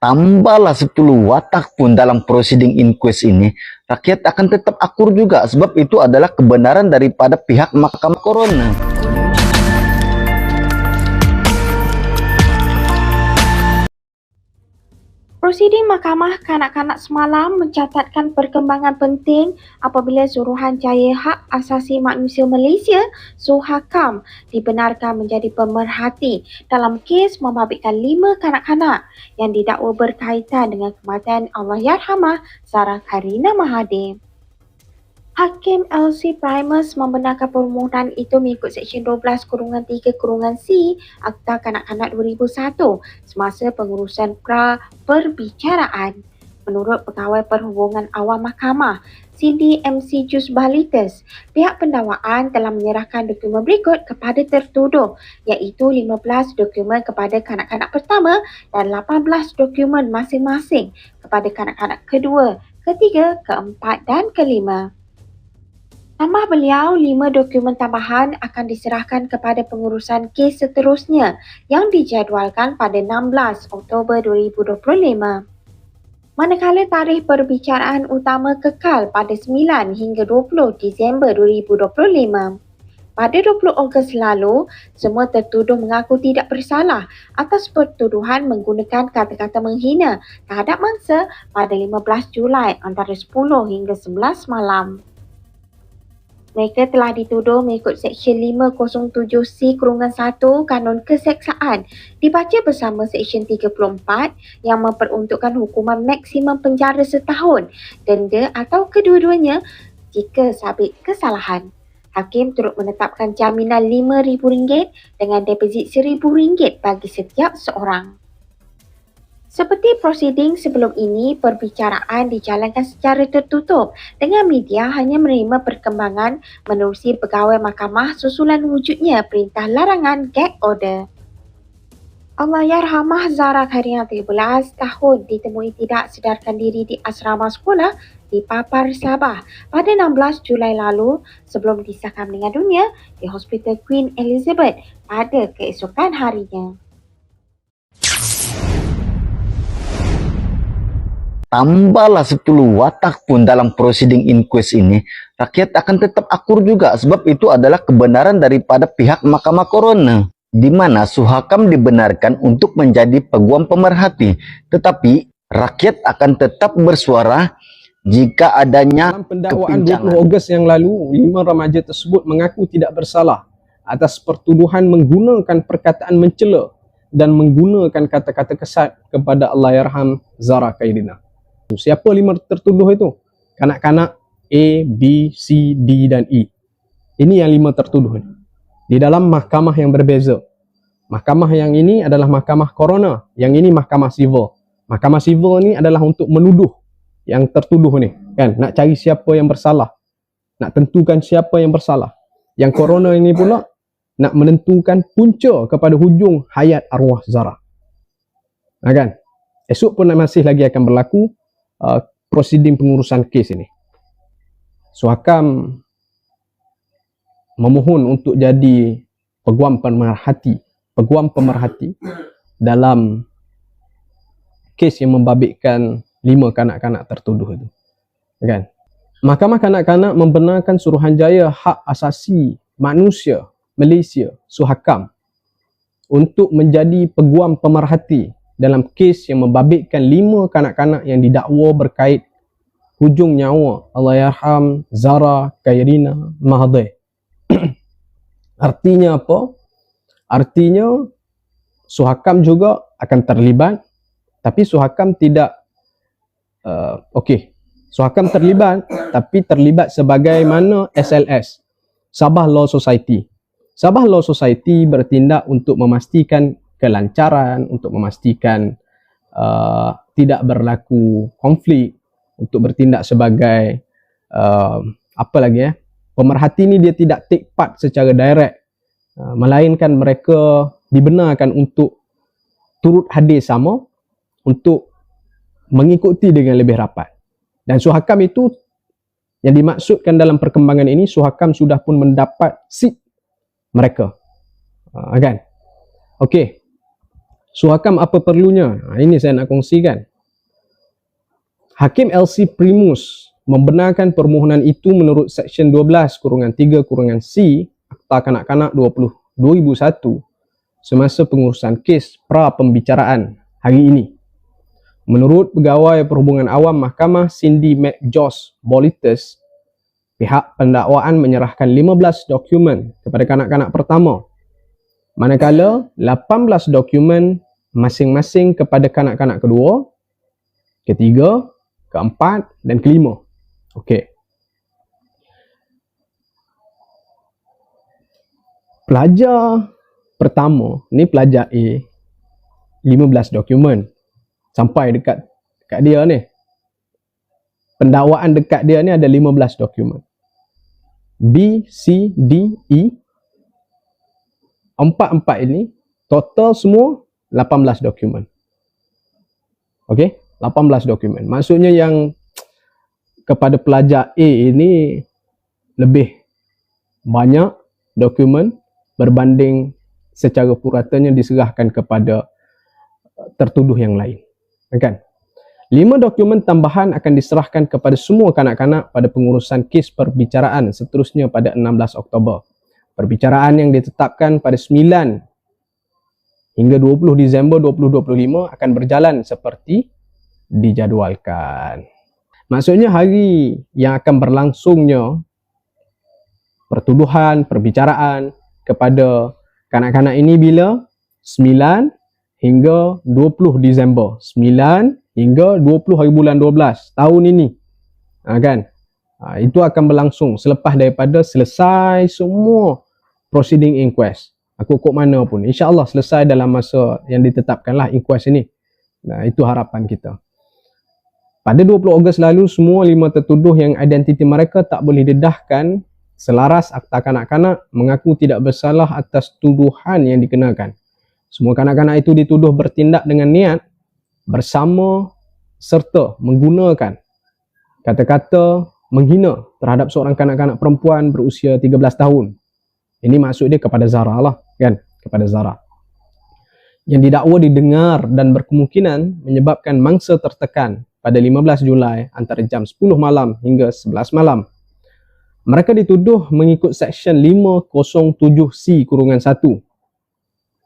tambahlah 10 watak pun dalam proceeding inquest ini, rakyat akan tetap akur juga sebab itu adalah kebenaran daripada pihak Mahkamah Corona. Prosiding Mahkamah Kanak-kanak semalam mencatatkan perkembangan penting apabila Suruhanjaya Hak Asasi Manusia Malaysia Suhakam dibenarkan menjadi pemerhati dalam kes membabitkan lima kanak-kanak yang didakwa berkaitan dengan kematian Allahyarhamah Sarah Karina Mahathir. Hakim LC Primus membenarkan permohonan itu mengikut Seksyen 12 kurungan 3 kurungan C Akta Kanak-Kanak 2001 semasa pengurusan pra perbicaraan. Menurut Pegawai Perhubungan Awam Mahkamah, Cindy MC Jus Balites, pihak pendakwaan telah menyerahkan dokumen berikut kepada tertuduh iaitu 15 dokumen kepada kanak-kanak pertama dan 18 dokumen masing-masing kepada kanak-kanak kedua, ketiga, keempat dan kelima. Tambah beliau, lima dokumen tambahan akan diserahkan kepada pengurusan kes seterusnya yang dijadualkan pada 16 Oktober 2025. Manakala tarikh perbicaraan utama kekal pada 9 hingga 20 Disember 2025. Pada 20 Ogos lalu, semua tertuduh mengaku tidak bersalah atas pertuduhan menggunakan kata-kata menghina terhadap mangsa pada 15 Julai antara 10 hingga 11 malam. Mereka telah dituduh mengikut Seksyen 507C Kurungan 1 Kanun Keseksaan dibaca bersama Seksyen 34 yang memperuntukkan hukuman maksimum penjara setahun, denda atau kedua-duanya jika sabit kesalahan. Hakim turut menetapkan jaminan RM5,000 dengan deposit RM1,000 bagi setiap seorang. Seperti prosiding sebelum ini, perbicaraan dijalankan secara tertutup dengan media hanya menerima perkembangan menerusi pegawai mahkamah susulan wujudnya perintah larangan gag order. Allahyarhamah Zara Karina 13 tahun ditemui tidak sedarkan diri di asrama sekolah di Papar Sabah pada 16 Julai lalu sebelum disahkan meninggal dunia di Hospital Queen Elizabeth pada keesokan harinya. Tambahlah 10 watak pun dalam proceeding inquest ini, rakyat akan tetap akur juga sebab itu adalah kebenaran daripada pihak Mahkamah Corona di mana Suhakam dibenarkan untuk menjadi peguam pemerhati tetapi rakyat akan tetap bersuara jika adanya pendakwaan kepincangan. 20 Ogos yang lalu, lima remaja tersebut mengaku tidak bersalah atas pertuduhan menggunakan perkataan mencela dan menggunakan kata-kata kesat kepada Allahyarham Zara Kairina. Siapa lima tertuduh itu? Kanak-kanak A, B, C, D dan E. Ini yang lima tertuduh. Di dalam mahkamah yang berbeza. Mahkamah yang ini adalah mahkamah corona, yang ini mahkamah civil. Mahkamah civil ni adalah untuk menuduh yang tertuduh ni, kan? Nak cari siapa yang bersalah. Nak tentukan siapa yang bersalah. Yang corona ini pula nak menentukan punca kepada hujung hayat arwah Zara. Ha, kan? Esok pun masih lagi akan berlaku uh, prosiding pengurusan kes ini. Suhakam memohon untuk jadi peguam pemerhati, peguam pemerhati dalam kes yang membabitkan lima kanak-kanak tertuduh itu. Kan? Mahkamah Kanak-kanak membenarkan Suruhanjaya Hak Asasi Manusia Malaysia Suhakam untuk menjadi peguam pemerhati dalam kes yang membabitkan lima kanak-kanak yang didakwa berkait hujung nyawa Allahyarham Zara Kairina Mahathir. Artinya apa? Artinya Suhakam juga akan terlibat tapi Suhakam tidak uh, okey. Suhakam terlibat tapi terlibat sebagai mana SLS Sabah Law Society. Sabah Law Society bertindak untuk memastikan kelancaran, untuk memastikan uh, tidak berlaku konflik, untuk bertindak sebagai uh, apa lagi ya? Pemerhati ni dia tidak take part secara direct. Uh, melainkan mereka dibenarkan untuk turut hadir sama untuk mengikuti dengan lebih rapat. Dan Suhakam itu yang dimaksudkan dalam perkembangan ini Suhakam sudah pun mendapat seat mereka. Uh, kan? Okey. Suhakam apa perlunya? Ha, ini saya nak kongsikan. Hakim LC Primus membenarkan permohonan itu menurut Seksyen 12 kurungan 3 kurungan C Akta Kanak-Kanak 20 2001 semasa pengurusan kes pra pembicaraan hari ini. Menurut Pegawai Perhubungan Awam Mahkamah Cindy McJoss Bolites, pihak pendakwaan menyerahkan 15 dokumen kepada kanak-kanak pertama manakala 18 dokumen masing-masing kepada kanak-kanak kedua, ketiga, keempat dan kelima. Okey. Pelajar pertama, ni pelajar A, 15 dokumen sampai dekat dekat dia ni. Pendakwaan dekat dia ni ada 15 dokumen. B, C, D, E. Empat-empat ini total semua 18 dokumen. Okey, 18 dokumen. Maksudnya yang kepada pelajar A ini lebih banyak dokumen berbanding secara puratanya diserahkan kepada uh, tertuduh yang lain. Kan? Lima dokumen tambahan akan diserahkan kepada semua kanak-kanak pada pengurusan kes perbicaraan seterusnya pada 16 Oktober. Perbicaraan yang ditetapkan pada 9 hingga 20 Disember 2025 akan berjalan seperti dijadualkan. Maksudnya hari yang akan berlangsungnya pertuduhan, perbicaraan kepada kanak-kanak ini bila 9 hingga 20 Disember. 9 hingga 20 hari bulan 12 tahun ini. Ha, kan? Ha, itu akan berlangsung selepas daripada selesai semua proceeding inquest. Aku kok mana pun. InsyaAllah selesai dalam masa yang ditetapkanlah inquest ini. Nah, itu harapan kita. Pada 20 Ogos lalu, semua lima tertuduh yang identiti mereka tak boleh didahkan selaras akta kanak-kanak mengaku tidak bersalah atas tuduhan yang dikenakan. Semua kanak-kanak itu dituduh bertindak dengan niat bersama serta menggunakan kata-kata menghina terhadap seorang kanak-kanak perempuan berusia 13 tahun. Ini maksud dia kepada Zara lah, kan? Kepada Zara. Yang didakwa didengar dan berkemungkinan menyebabkan mangsa tertekan pada 15 Julai antara jam 10 malam hingga 11 malam. Mereka dituduh mengikut Seksyen 507C kurungan 1.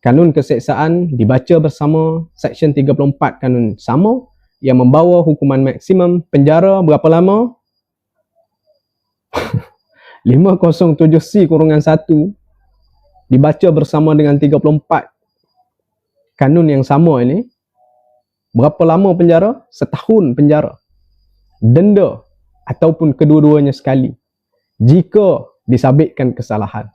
Kanun keseksaan dibaca bersama Seksyen 34 Kanun sama yang membawa hukuman maksimum penjara berapa lama? 507C kurungan 1 dibaca bersama dengan 34 kanun yang sama ini berapa lama penjara? Setahun penjara. Denda ataupun kedua-duanya sekali jika disabitkan kesalahan.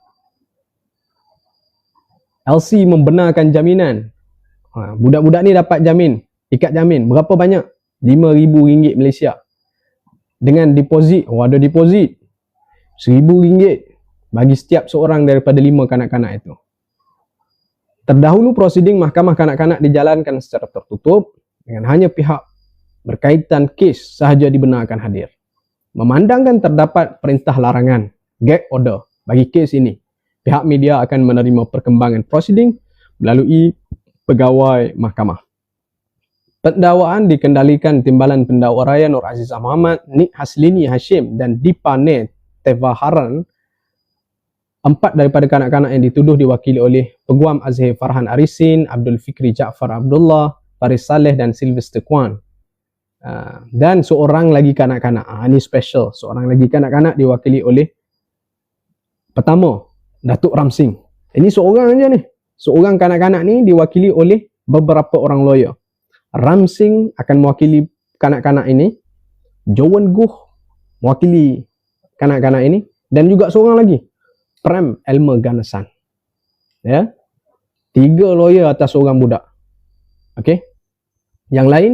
LC membenarkan jaminan. Ha, budak-budak ni dapat jamin, ikat jamin. Berapa banyak? RM5,000 Malaysia. Dengan deposit, oh ada deposit. RM1,000 bagi setiap seorang daripada lima kanak-kanak itu. Terdahulu prosiding mahkamah kanak-kanak dijalankan secara tertutup dengan hanya pihak berkaitan kes sahaja dibenarkan hadir. Memandangkan terdapat perintah larangan, gag order bagi kes ini, pihak media akan menerima perkembangan prosiding melalui pegawai mahkamah. Pendakwaan dikendalikan Timbalan Pendakwa Raya Nur Azizah Muhammad, Nik Haslini Hashim dan Dipane Tevaharan empat daripada kanak-kanak yang dituduh diwakili oleh Peguam Azhir Farhan Arisin, Abdul Fikri Jaafar Abdullah, Faris Saleh dan Sylvester Kwan. Uh, dan seorang lagi kanak-kanak. Uh, ini special. Seorang lagi kanak-kanak diwakili oleh pertama, Datuk Ramsing. Ini seorang aja ni. Seorang kanak-kanak ni diwakili oleh beberapa orang lawyer. Ramsing akan mewakili kanak-kanak ini. Jowan Guh mewakili kanak-kanak ini dan juga seorang lagi. Prem Elmer Ganasan ya. Tiga lawyer atas seorang budak. Okey. Yang lain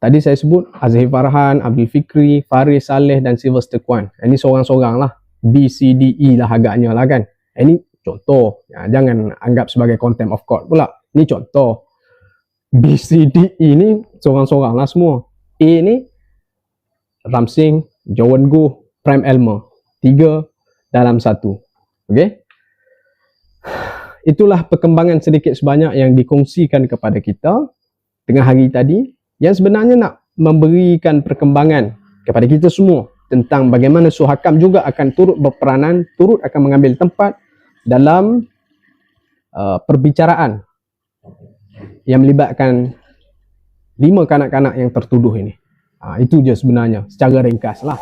tadi saya sebut Azhir Farhan Abdul Fikri Faris Saleh dan Sylvester Kwan. Ini seorang-seorang lah. B, C, D, E lah agaknya lah kan. Ini contoh. Ya, jangan anggap sebagai contempt of court pula. Ini contoh. B, C, D, E ni seorang-seorang lah semua. A ni Ramsing, Jowan Guh, Prime Elmer. Tiga dalam satu. Okay? itulah perkembangan sedikit sebanyak yang dikongsikan kepada kita tengah hari tadi yang sebenarnya nak memberikan perkembangan kepada kita semua tentang bagaimana Suhakam juga akan turut berperanan, turut akan mengambil tempat dalam uh, perbicaraan yang melibatkan lima kanak-kanak yang tertuduh ini. Ha, itu je sebenarnya secara ringkas lah.